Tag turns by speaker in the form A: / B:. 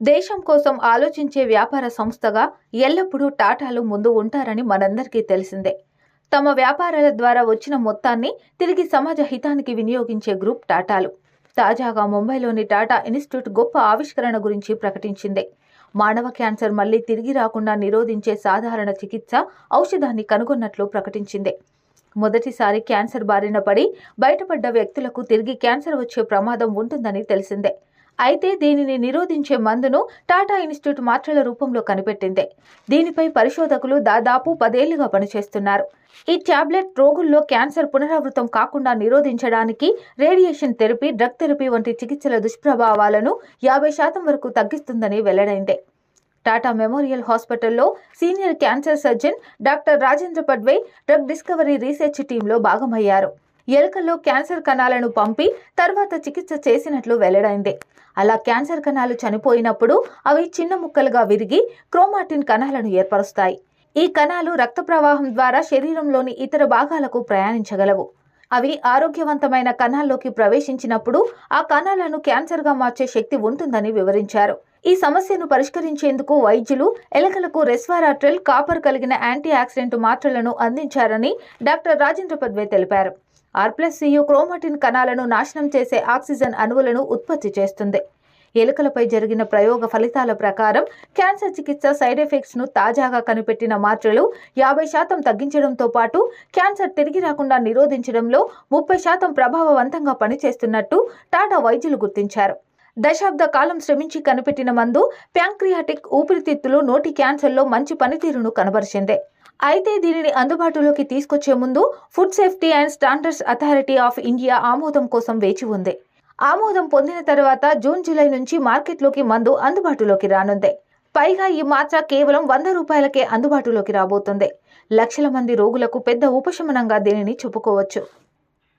A: దేశం కోసం ఆలోచించే వ్యాపార సంస్థగా ఎల్లప్పుడూ టాటాలు ముందు ఉంటారని మనందరికీ తెలిసిందే. తమ వ్యాపారాల ద్వారా వచ్చిన మొత్తాన్ని తిరిగి సమాజ హితానికి వినియోగించే గ్రూప్ టాటాలు. తాజాగా ముంబైలోని టాటా ఇన్స్టిట్యూట్ గొప్ప ఆవిష్కరణ గురించి ప్రకటించింది. మానవ క్యాన్సర్ మళ్ళీ తిరిగి రాకుండా నిరోధించే సాధారణ చికిత్స ఔషధాన్ని కనుగొన్నట్లు ప్రకటించింది. మొదటిసారి క్యాన్సర్ బారిన పడి బయటపడ్డ వ్యక్తులకు తిరిగి క్యాన్సర్ వచ్చే ప్రమాదం ఉంటుందని తెలిసిందే. అయితే దీనిని నిరోధించే మందును టాటా ఇన్స్టిట్యూట్ మాత్రల రూపంలో కనిపెట్టింది. దీనిపై పరిశోధకులు దాదాపు పదేళ్ళుగా పనిచేస్తున్నారు. ఈ టాబ్లెట్ రోగుల్లో క్యాన్సర్ పునరావృతం కాకుండా నిరోధించడానికి రేడియేషన్ థెరపీ డ్రగ్ థెరపీ వంటి చికిత్సల దుష్ప్రభావాలను యాభై శాతం వరకు తగ్గిస్తుందని వెల్లడైంది. టాటా మెమోరియల్ హాస్పిటల్లో senior cancer surgeon doctor Rajendra Padwe drug discovery research టీంలో భాగమయ్యారు. ఎలుకల్లో క్యాన్సర్ కణాలను పంపి తర్వాత చికిత్స చేసినట్లు వెల్లడైంది. అలా క్యాన్సర్ కణాలు చనిపోయినప్పుడు అవి చిన్న ముక్కలుగా విరిగి క్రోమాటిన్ కణాలను ఏర్పరుస్తాయి. ఈ కణాలు రక్త ప్రవాహం ద్వారా శరీరంలోని ఇతర భాగాలకు ప్రయాణించగలవు. అవి ఆరోగ్యవంతమైన కణాల్లోకి ప్రవేశించినప్పుడు ఆ కణాలను క్యాన్సర్గా మార్చే శక్తి ఉంటుందని వివరించారు. ఈ సమస్యను పరిష్కరించేందుకు వైద్యులు ఎలకలకు రెస్వారాట్రిల్ కాపర్ కలిగిన యాంటీ ఆక్సిడెంట్ మాత్రలను అందించారని డాక్టర్ రాజేంద్ర పద్వే తెలిపారు. ఆర్ప్లస్సియు క్రోమటిన్ క్రోమాటిన్ కణాలను నాశనం చేసే ఆక్సిజన్ అణువులను ఉత్పత్తి చేస్తుంది. ఎలుకలపై జరిగిన ప్రయోగ ఫలితాల ప్రకారం క్యాన్సర్ చికిత్స సైడ్ ఎఫెక్ట్స్ను తాజాగా కనిపెట్టిన మాత్రలు యాభై శాతం తగ్గించడంతో పాటు క్యాన్సర్ తిరిగి రాకుండా నిరోధించడంలో ముప్పై శాతం ప్రభావవంతంగా పనిచేస్తున్నట్టు టాటా వైద్యులు గుర్తించారు. దశాబ్ద కాలం శ్రమించి కనిపెట్టిన మందు ప్యాంక్రియాటిక్ ఊపిరితిత్తులు నోటి క్యాన్సర్లో మంచి పనితీరును కనబరిచింది. అయితే దీనిని అందుబాటులోకి తీసుకొచ్చే ముందు Food Safety and Standards Authority of India ఆమోదం కోసం వేచి ఉంది. ఆమోదం పొందిన తర్వాత జూన్ జూలై నుంచి మార్కెట్లోకి మందు అందుబాటులోకి రానుంది. పైగా ఈ మాత్ర కేవలం వంద రూపాయలకే అందుబాటులోకి రాబోతుంది. లక్షల మంది రోగులకు పెద్ద ఉపశమనంగా దీనిని చెప్పుకోవచ్చు.